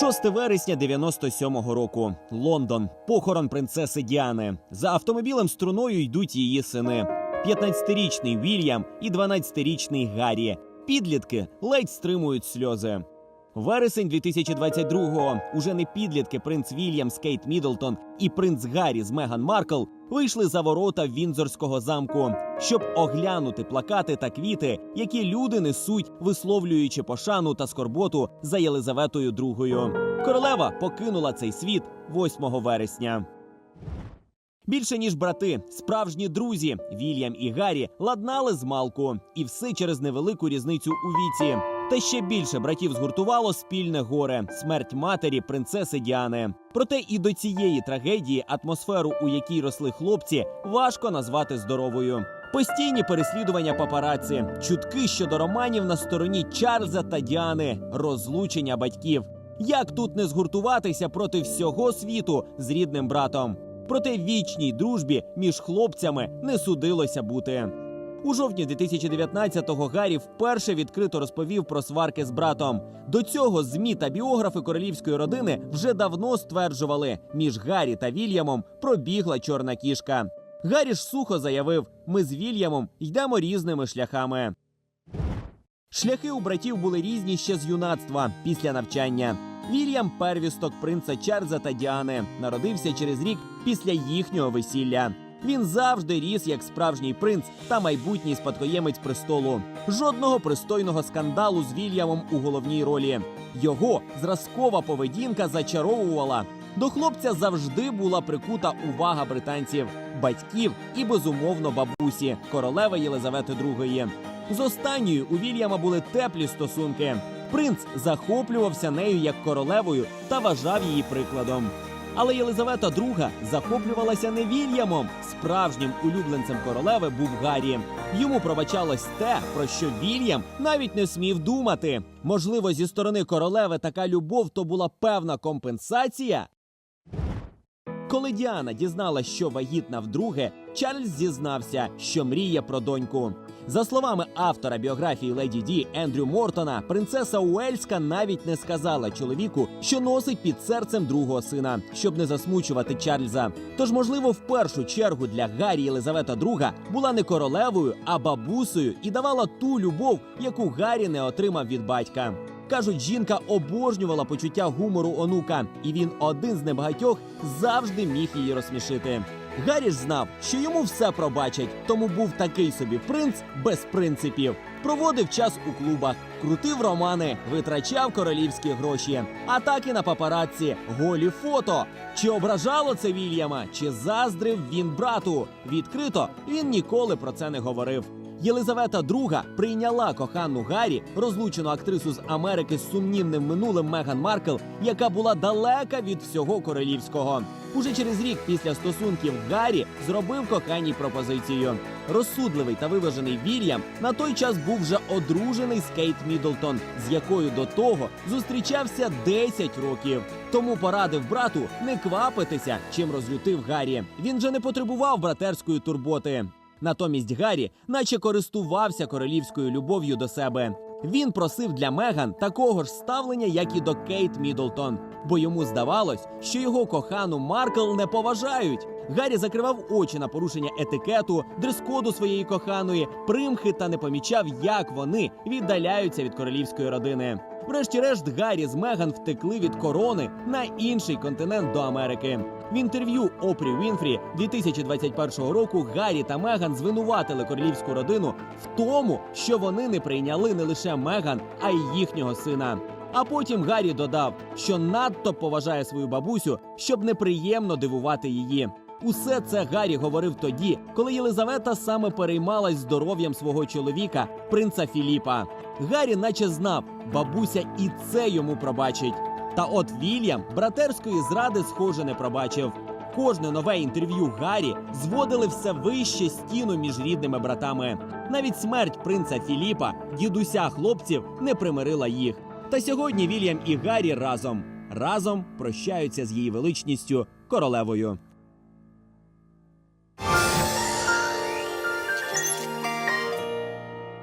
6 вересня 97-го року. Лондон. Похорон принцеси Діани. За автомобілем струною йдуть її сини: 15-річний Вільям і 12-річний Гаррі. Підлітки ледь стримують сльози. Вересень 2022-го уже не підлітки принц Вільям з Кейт Міддлтон і принц Гаррі з Меган Маркл вийшли за ворота Вінзорського замку, щоб оглянути плакати та квіти, які люди несуть, висловлюючи пошану та скорботу за Єлизаветою II. Королева покинула цей світ 8 вересня. Більше ніж брати, справжні друзі Вільям і Гаррі ладнали з малку, і все через невелику різницю у віці. Та ще більше братів згуртувало спільне горе смерть матері принцеси Діани. Проте і до цієї трагедії атмосферу, у якій росли хлопці, важко назвати здоровою. Постійні переслідування папараці, чутки щодо романів на стороні Чарльза та Діани, розлучення батьків. Як тут не згуртуватися проти всього світу з рідним братом? Проте вічній дружбі між хлопцями не судилося бути. У жовтні 2019-го Гаррі вперше відкрито розповів про сварки з братом. До цього змі та біографи королівської родини вже давно стверджували, між Гаррі та Вільямом пробігла чорна кішка. Гаррі ж сухо заявив: ми з Вільямом йдемо різними шляхами. Шляхи у братів були різні ще з юнацтва після навчання. Вільям первісток принца Чарльза та Діани народився через рік після їхнього весілля. Він завжди ріс як справжній принц та майбутній спадкоємець престолу. Жодного пристойного скандалу з Вільямом у головній ролі. Його зразкова поведінка зачаровувала. До хлопця завжди була прикута увага британців, батьків і безумовно бабусі королеви Єлизавети II. З останньою у Вільяма були теплі стосунки. Принц захоплювався нею як королевою та вважав її прикладом. Але Єлизавета II захоплювалася не Вільямом. Справжнім улюбленцем королеви був Гаррі. Йому пробачалось те, про що Вільям навіть не смів думати. Можливо, зі сторони королеви така любов то була певна компенсація. Коли Діана дізналась, що вагітна вдруге, Чарльз зізнався, що мріє про доньку. За словами автора біографії Леді Ді Ендрю Мортона, принцеса Уельська навіть не сказала чоловіку, що носить під серцем другого сина, щоб не засмучувати Чарльза. Тож, можливо, в першу чергу для Гаррі Єлизавета II була не королевою, а бабусею і давала ту любов, яку Гаррі не отримав від батька. Кажуть, жінка обожнювала почуття гумору онука, і він один з небагатьох завжди міг її розсмішити. Гаррі знав, що йому все пробачать, тому був такий собі принц без принципів. Проводив час у клубах, крутив романи, витрачав королівські гроші, атаки на папараці, голі фото. Чи ображало це Вільяма, чи заздрив він брату? Відкрито він ніколи про це не говорив. Єлизавета II прийняла кохану Гаррі, розлучену актрису з Америки з сумнівним минулим Меган Маркл, яка була далека від всього королівського. Уже через рік після стосунків Гаррі зробив коханій пропозицію. Розсудливий та виважений Вільям на той час був вже одружений з Кейт Міддлтон, з якою до того зустрічався 10 років. Тому порадив брату не квапитися, чим розлютив Гаррі. Він же не потребував братерської турботи. Натомість Гаррі, наче користувався королівською любов'ю до себе. Він просив для Меган такого ж ставлення, як і до Кейт Міддлтон, бо йому здавалось, що його кохану Маркл не поважають. Гаррі закривав очі на порушення етикету, дрес-коду своєї коханої, примхи та не помічав, як вони віддаляються від королівської родини. Врешті-решт, Гаррі з Меган втекли від корони на інший континент до Америки. В інтерв'ю Опрі Вінфрі 2021 року Гаррі та Меган звинуватили королівську родину в тому, що вони не прийняли не лише Меган, а й їхнього сина. А потім Гаррі додав, що надто поважає свою бабусю, щоб неприємно дивувати її. Усе це Гаррі говорив тоді, коли Єлизавета саме переймалась здоров'ям свого чоловіка, принца Філіпа. Гаррі, наче знав, бабуся і це йому пробачить. Та от Вільям братерської зради, схоже, не пробачив. Кожне нове інтерв'ю Гаррі зводили все вище стіну між рідними братами. Навіть смерть принца Філіпа, дідуся хлопців, не примирила їх. Та сьогодні Вільям і Гаррі разом разом прощаються з її величністю королевою.